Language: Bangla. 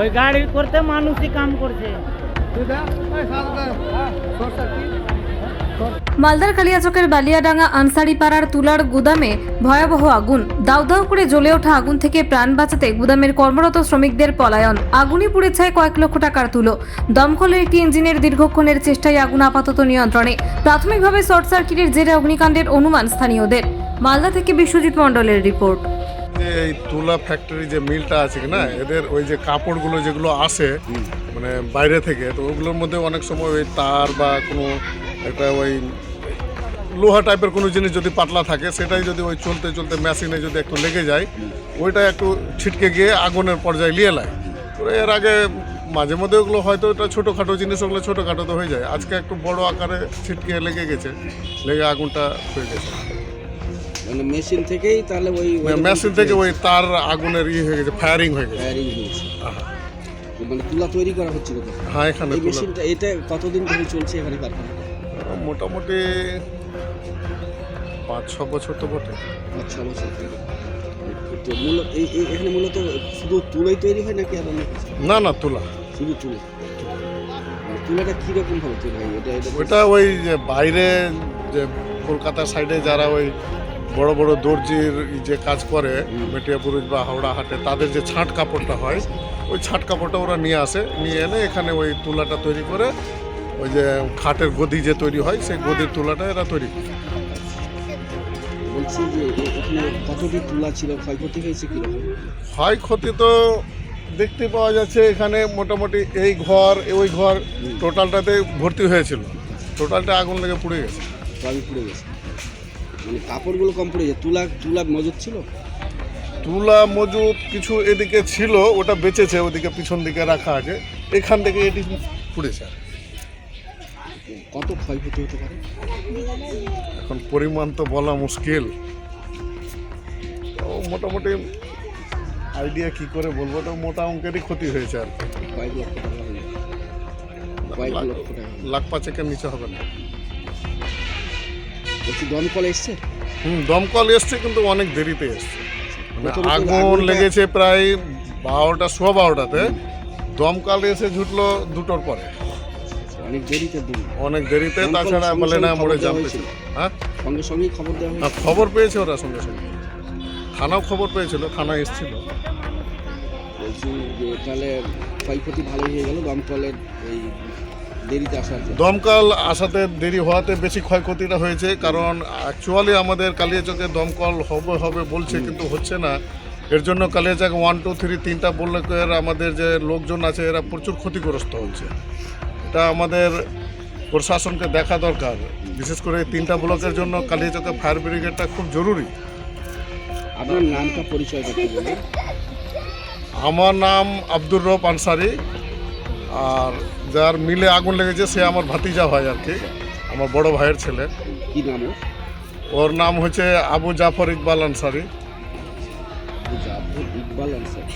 ওই গাড়ি করতে মানুষই কাম করছে। মালদার কালিয়াচকের বালিয়াডাঙ্গা আনসারি পাড়ার তুলার গুদামে ভয়াবহ আগুন। দাউ দাউ করে জ্বলে ওঠা আগুন থেকে প্রাণ বাঁচাতে গুদামের কর্মরত শ্রমিকদের পলায়ন। আগুনে পুড়ে ছায় কয়েক লক্ষ টাকার তুলো। দমকলের একটি ইঞ্জিনের দীর্ঘক্ষণের চেষ্টায় আগুন আপাতত নিয়ন্ত্রণে। প্রাথমিকভাবে শর্ট সার্কিটের জেরে অগ্নিকাণ্ডের অনুমান স্থানীয়দের। মালদা থেকে বিশ্বজিৎ মণ্ডলের রিপোর্ট। এই তুলা ফ্যাক্টরি যে মিলটা আছে কি না এদের ওই যে কাপড়গুলো যেগুলো আসে মানে বাইরে থেকে তো ওগুলোর মধ্যে অনেক সময় ওই তার বা কোনো একটা ওই লোহা টাইপের কোনো জিনিস যদি পাতলা থাকে সেটাই যদি ওই চলতে চলতে মেশিনে যদি একটু লেগে যায় ওইটা একটু ছিটকে গিয়ে আগুনের পর্যায়ে নিয়ে নেয়। তো এর আগে মাঝে মধ্যে ওগুলো হয়তো এটা ছোটোখাটো জিনিস ওগুলো ছোটোখাটো তো হয়ে যায় আজকে একটু বড় আকারে ছিটকে লেগে গেছে লেগে আগুনটা হয়ে গেছে। মানে মেশিন থেকেই তাহলে ওই মেশিন থেকে ওই তার আগুনের ইয়ে হয়ে গেছে ফায়ারিং হয়ে গেছে। ফায়ারিং হয়েছে মানে তুলা তৈরি করা হচ্ছিল তো হ্যাঁ এখানে এই মেশিনটা এটা কতদিন ধরে চলছে এখানে কারখানা মোটামুটি পাঁচ ছ বছর তো বটে। পাঁচ ছ বছর তো মূলত এই এখানে মূলত শুধু তুলোই তৈরি হয় নাকি আর না না তুলা। শুধু তুলো। মানে তুলাটা কীরকম ভাবে তৈরি হয়? এটা এটা ওইটা ওই যে বাইরে যে কলকাতার সাইডে যারা ওই বড় বড় দর্জির যে কাজ করে মেটিয়াপুরুষ বা হাওড়া হাটে তাদের যে ছাট কাপড়টা হয় ওই ছাট কাপড়টা ওরা নিয়ে আসে নিয়ে এনে এখানে ওই তুলাটা তৈরি করে ওই যে খাটের গদি যে তৈরি হয় সেই গদির তুলাটা এরা তৈরি করে। বলছি যে এখানে কতটি তুলা ছিল? ক্ষয়ক্ষতি হয়েছে কীরকম? ক্ষয়ক্ষতি তো দেখতে পাওয়া যাচ্ছে এখানে মোটামুটি এই ঘর ওই ঘর টোটালটাতে ভর্তি হয়েছিল। টোটালটা আগুন লেগে পুড়ে গেছে। সবই পুড়ে গেছে। মানে কাপড়গুলো কম পড়ে যায়। তুলা তুলা মজুদ ছিল? তুলা মজুদ কিছু এদিকে ছিল ওটা বেঁচেছে ওদিকে পিছন দিকে রাখা আছে। এখান থেকে এটি পুড়েছে। কত ক্ষয়ক্ষতি হতে পারে? এখন পরিমাণ তো বলা মুশকিল। মোটামুটি আইডিয়া কি করে বলব? তো মোটা অঙ্কেরই ক্ষতি হয়েছে আর কয়েক লক্ষ টাকা লাখ পাঁচেকের নিচে হবে না। বলছি দমকল এসছে? হুম দমকল এসছে কিন্তু অনেক দেরিতে এসছে। মানে আগুন লেগেছে প্রায় বারোটা সোয়া বারোটাতে। দমকাল এসে ছুটলো দুটোর পরে। অনেক দেরিতে অনেক দেরিতে তাছাড়া সঙ্গে বলে না সঙ্গে মরে খবর দেওয়া জানতে হয়েছিল? হ্যাঁ? সঙ্গে সঙ্গেই খবর দেওয়া খবর পেয়েছে ওরা সঙ্গে সঙ্গে। থানাও খবর পেয়েছিল থানা এসেছিল। বলছি যে তাহলে ক্ষয়ক্ষতি ভালোই হয়ে গেল দমকলের এই দমকল আসাতে দেরি হওয়াতে বেশি ক্ষয়ক্ষতিটা হয়েছে কারণ অ্যাকচুয়ালি আমাদের কালিয়াচকে দমকল হবে হবে বলছে কিন্তু হচ্ছে না। এর জন্য কালিয়াচক ওয়ান টু থ্রি তিনটা ব্লকের আমাদের যে লোকজন আছে এরা প্রচুর ক্ষতিগ্রস্ত হচ্ছে এটা আমাদের প্রশাসনকে দেখা দরকার। বিশেষ করে এই তিনটা ব্লকের জন্য কালিয়াচকে ফায়ার ব্রিগেডটা খুব জরুরি। আপনার নামটা পরিচয় আমার নাম আব্দুর রব আনসারি। আর যার মিলে আগুন লেগেছে সে আমার ভাতিজা ভাই আর কি আমার বড় ভাইয়ের ছেলে। কি নাম ওর? নাম হচ্ছে আবু জাফর ইকবাল আনসারি। আবু জাফর ইকবাল আনসার।